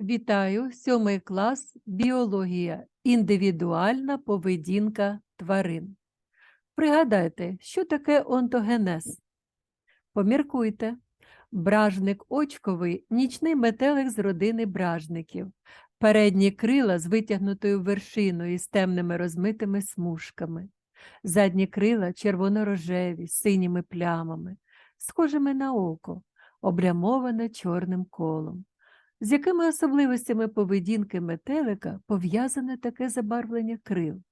Вітаю, сьомий клас біологія. Індивідуальна поведінка тварин. Пригадайте, що таке онтогенез? Поміркуйте. Бражник очковий нічний метелик з родини бражників. Передні крила з витягнутою вершиною і з темними розмитими смужками. Задні крила червоно-рожеві, з синіми плямами, схожими на око, облямоване чорним колом. З якими особливостями поведінки метелика пов'язане таке забарвлення крил?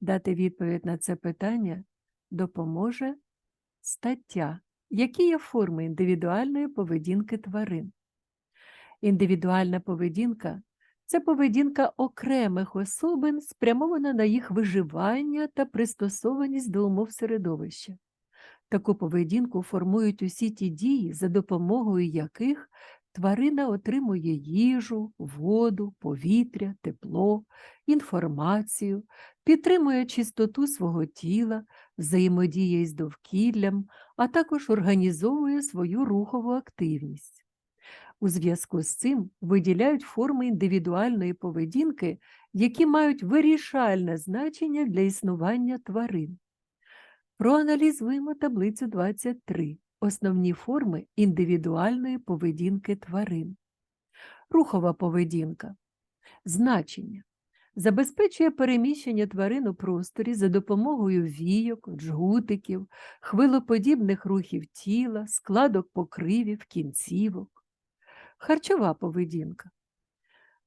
Дати відповідь на це питання допоможе стаття, які є форми індивідуальної поведінки тварин. Індивідуальна поведінка це поведінка окремих особин, спрямована на їх виживання та пристосованість до умов середовища. Таку поведінку формують усі ті дії, за допомогою яких тварина отримує їжу, воду, повітря, тепло, інформацію, підтримує чистоту свого тіла, взаємодіє із довкіллям, а також організовує свою рухову активність. У зв'язку з цим виділяють форми індивідуальної поведінки, які мають вирішальне значення для існування тварин. Проаналізуємо таблицю 23. Основні форми індивідуальної поведінки тварин. Рухова поведінка. Значення. Забезпечує переміщення тварин у просторі за допомогою війок, джгутиків, хвилоподібних рухів тіла, складок покривів, кінцівок. Харчова поведінка.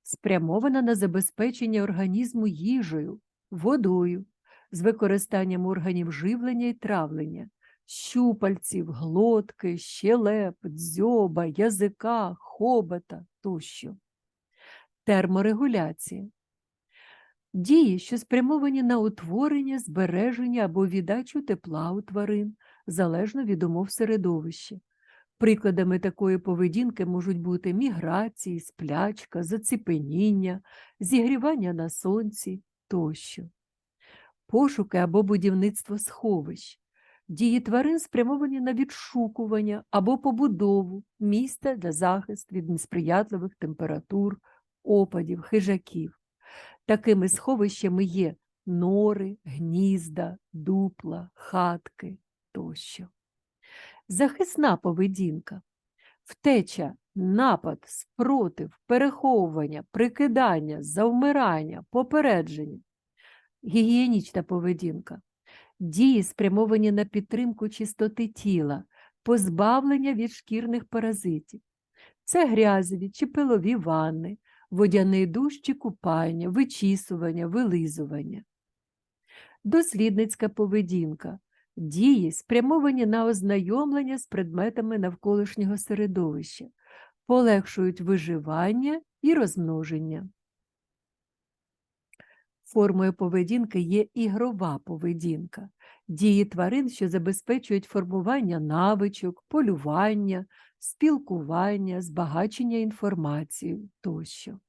Спрямована на забезпечення організму їжею, водою, з використанням органів живлення і травлення, щупальців, глотки, щелеп, дзьоба, язика, хобота тощо. Терморегуляція. Дії, що спрямовані на утворення, збереження або віддачу тепла у тварин, залежно від умов середовища. Прикладами такої поведінки можуть бути міграції, сплячка, заціпеніння, зігрівання на сонці тощо пошуки або будівництво сховищ. Дії тварин спрямовані на відшукування або побудову міста для захисту від несприятливих температур, опадів, хижаків. Такими сховищами є нори, гнізда, дупла, хатки тощо. Захисна поведінка, втеча, напад, спротив, переховування, прикидання, завмирання, попередження гігієнічна поведінка, дії, спрямовані на підтримку чистоти тіла, позбавлення від шкірних паразитів. Це грязеві чи пилові ванни, водяний душ чи купання, вичісування, вилизування. Дослідницька поведінка. Дії, спрямовані на ознайомлення з предметами навколишнього середовища, полегшують виживання і розмноження. Формою поведінки є ігрова поведінка, дії тварин, що забезпечують формування навичок, полювання, спілкування, збагачення інформацією тощо.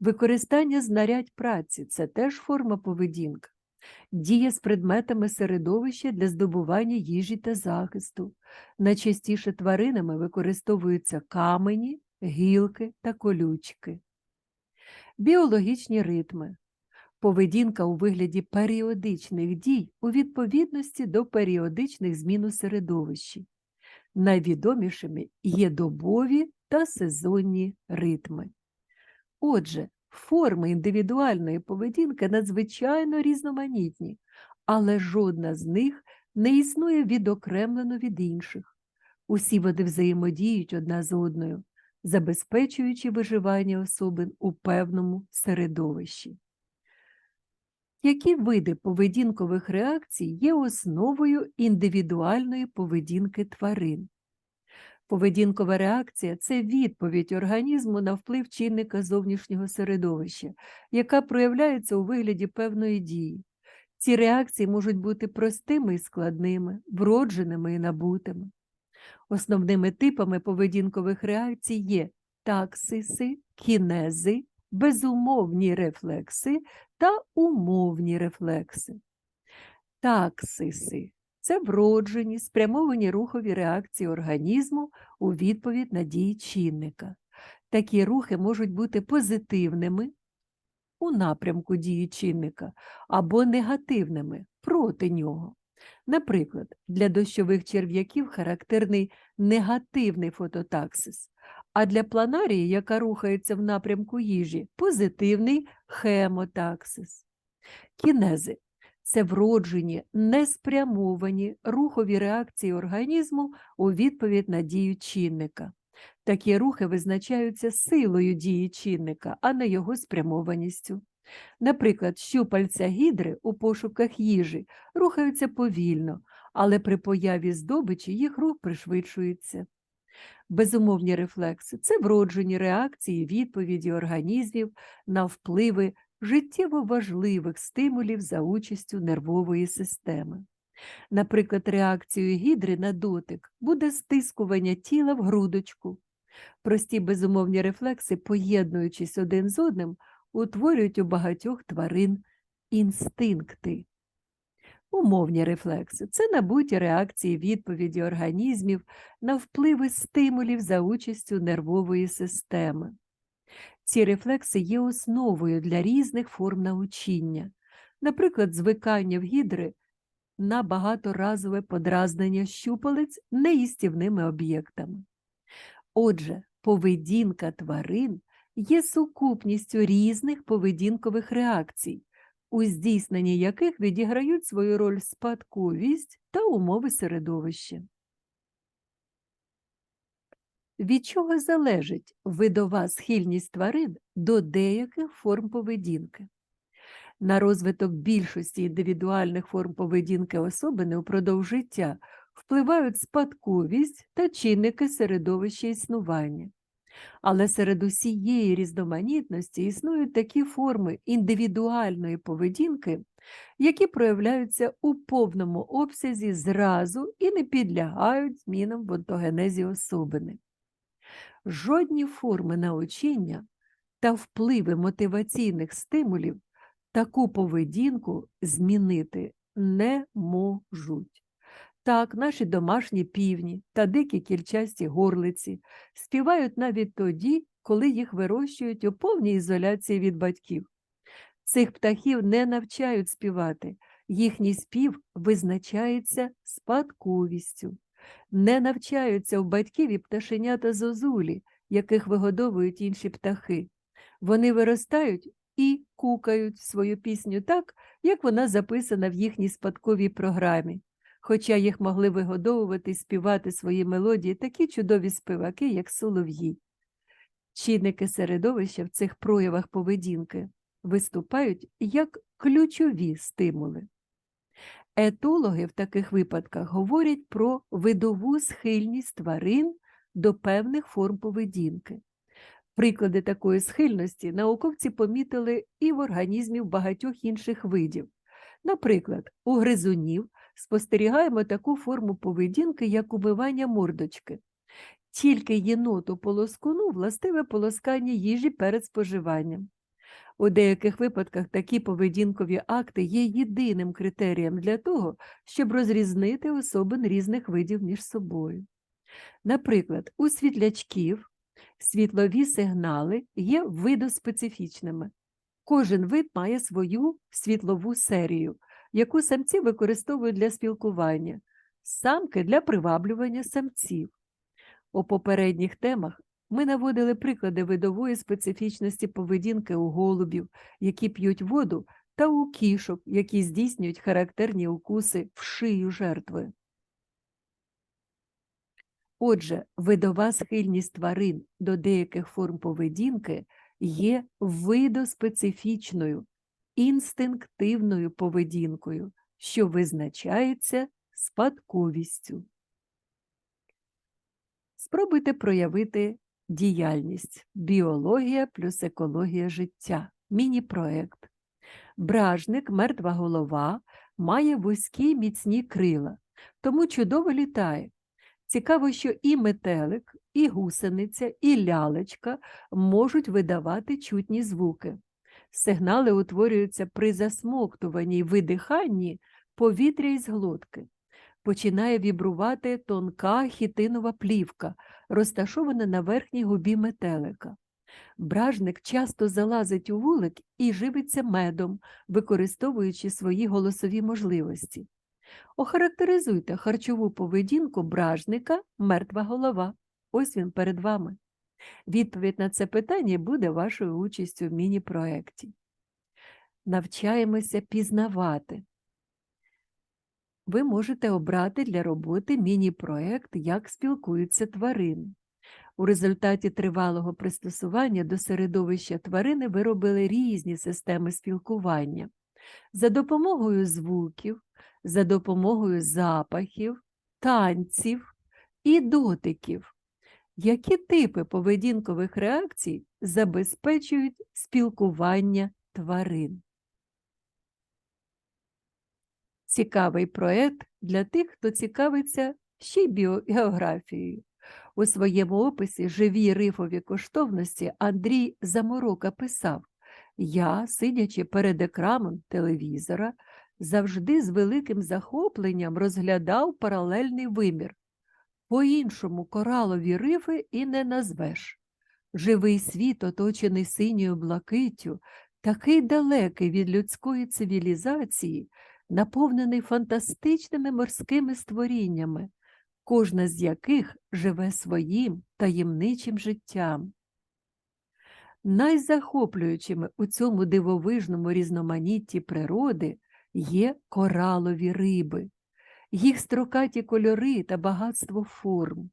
Використання знарядь праці це теж форма поведінки, дія з предметами середовища для здобування їжі та захисту. Найчастіше тваринами використовуються камені, гілки та колючки. Біологічні ритми поведінка у вигляді періодичних дій у відповідності до періодичних змін у середовищі. Найвідомішими є добові та сезонні ритми. Отже, форми індивідуальної поведінки надзвичайно різноманітні, але жодна з них не існує відокремлено від інших. Усі вони взаємодіють одна з одною, забезпечуючи виживання особин у певному середовищі. Які види поведінкових реакцій є основою індивідуальної поведінки тварин? Поведінкова реакція це відповідь організму на вплив чинника зовнішнього середовища, яка проявляється у вигляді певної дії. Ці реакції можуть бути простими і складними, вродженими і набутими. Основними типами поведінкових реакцій є таксиси, кінези, безумовні рефлекси та умовні рефлекси. Таксиси це вроджені, спрямовані рухові реакції організму у відповідь на дії чинника. Такі рухи можуть бути позитивними у напрямку дії чинника або негативними проти нього. Наприклад, для дощових черв'яків характерний негативний фототаксис, а для планарії, яка рухається в напрямку їжі, позитивний хемотаксис. Кінези це вроджені, неспрямовані рухові реакції організму у відповідь на дію чинника. Такі рухи визначаються силою дії чинника, а не його спрямованістю. Наприклад, щупальця гідри у пошуках їжі рухаються повільно, але при появі здобичі їх рух пришвидшується. Безумовні рефлекси це вроджені реакції відповіді організмів на впливи життєво важливих стимулів за участю нервової системи. Наприклад, реакцією гідри на дотик буде стискування тіла в грудочку. Прості безумовні рефлекси, поєднуючись один з одним, утворюють у багатьох тварин інстинкти. Умовні рефлекси це набуті реакції відповіді організмів на впливи стимулів за участю нервової системи. Ці рефлекси є основою для різних форм научіння, наприклад, звикання в гідри на багаторазове подразнення щупалець неїстівними об'єктами. Отже, поведінка тварин є сукупністю різних поведінкових реакцій, у здійсненні яких відіграють свою роль спадковість та умови середовища. Від чого залежить видова схильність тварин до деяких форм поведінки? На розвиток більшості індивідуальних форм поведінки особини упродовж життя впливають спадковість та чинники середовища існування. Але серед усієї різноманітності існують такі форми індивідуальної поведінки, які проявляються у повному обсязі зразу і не підлягають змінам в онтогенезі особини. Жодні форми научення та впливи мотиваційних стимулів таку поведінку змінити не можуть. Так, наші домашні півні та дикі кільчасті горлиці співають навіть тоді, коли їх вирощують у повній ізоляції від батьків. Цих птахів не навчають співати, їхній спів визначається спадковістю. Не навчаються в батьків і пташенята зозулі, яких вигодовують інші птахи. Вони виростають і кукають свою пісню так, як вона записана в їхній спадковій програмі хоча їх могли вигодовувати і співати свої мелодії такі чудові співаки, як солов'ї. Чинники середовища в цих проявах поведінки виступають як ключові стимули. Етологи в таких випадках говорять про видову схильність тварин до певних форм поведінки. Приклади такої схильності науковці помітили і в організмі багатьох інших видів. Наприклад, у гризунів спостерігаємо таку форму поведінки, як умивання мордочки. Тільки єноту полоскуну властиве полоскання їжі перед споживанням. У деяких випадках такі поведінкові акти є єдиним критерієм для того, щоб розрізнити особин різних видів між собою. Наприклад, у світлячків світлові сигнали є видоспецифічними. Кожен вид має свою світлову серію, яку самці використовують для спілкування, самки для приваблювання самців. У попередніх темах ми наводили приклади видової специфічності поведінки у голубів, які п'ють воду, та у кішок, які здійснюють характерні укуси в шию жертви. Отже, видова схильність тварин до деяких форм поведінки є видоспецифічною, інстинктивною поведінкою, що визначається спадковістю. Спробуйте проявити діяльність біологія плюс екологія життя, міні-проект. Бражник, мертва голова, має вузькі міцні крила, тому чудово літає. Цікаво, що і метелик, і гусениця, і лялечка можуть видавати чутні звуки. Сигнали утворюються при засмоктуванні й видиханні повітря із глотки. Починає вібрувати тонка хітинова плівка, розташована на верхній губі метелика. Бражник часто залазить у вулик і живиться медом, використовуючи свої голосові можливості. Охарактеризуйте харчову поведінку бражника мертва голова. Ось він перед вами. Відповідь на це питання буде вашою участю в міні-проекті. Навчаємося пізнавати. Ви можете обрати для роботи міні-проект Як спілкуються тварини. У результаті тривалого пристосування до середовища тварини ви робили різні системи спілкування за допомогою звуків, за допомогою запахів, танців і дотиків. Які типи поведінкових реакцій забезпечують спілкування тварин? Цікавий проект для тих, хто цікавиться ще й біогеографією. У своєму описі Живі рифові коштовності Андрій Заморока писав Я, сидячи перед екраном телевізора, завжди з великим захопленням розглядав паралельний вимір. По-іншому коралові рифи і не назвеш. Живий світ, оточений синьою блакиттю, такий далекий від людської цивілізації, наповнений фантастичними морськими створіннями, кожна з яких живе своїм таємничим життям. Найзахоплюючими у цьому дивовижному різноманітті природи є коралові риби, їх строкаті кольори та багатство форм.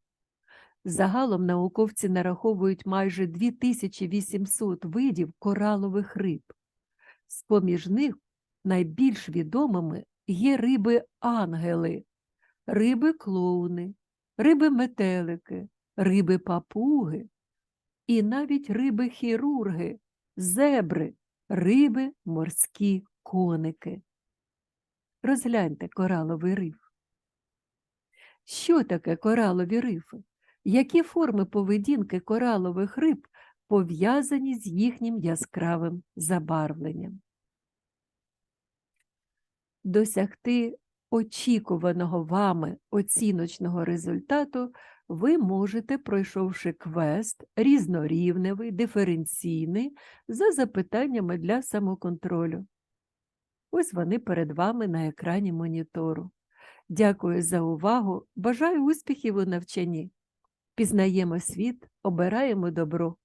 Загалом науковці нараховують майже 2800 видів коралових риб. З-поміж них найбільш відомими є риби-ангели, риби-клоуни, риби-метелики, риби-папуги і навіть риби-хірурги, зебри, риби морські коники. Розгляньте кораловий риф. Що таке коралові рифи? Які форми поведінки коралових риб пов'язані з їхнім яскравим забарвленням? Досягти очікуваного вами оціночного результату ви можете, пройшовши квест різнорівневий, диференційний за запитаннями для самоконтролю. Ось вони перед вами на екрані монітору. Дякую за увагу. Бажаю успіхів у навчанні. Пізнаємо світ, обираємо добро.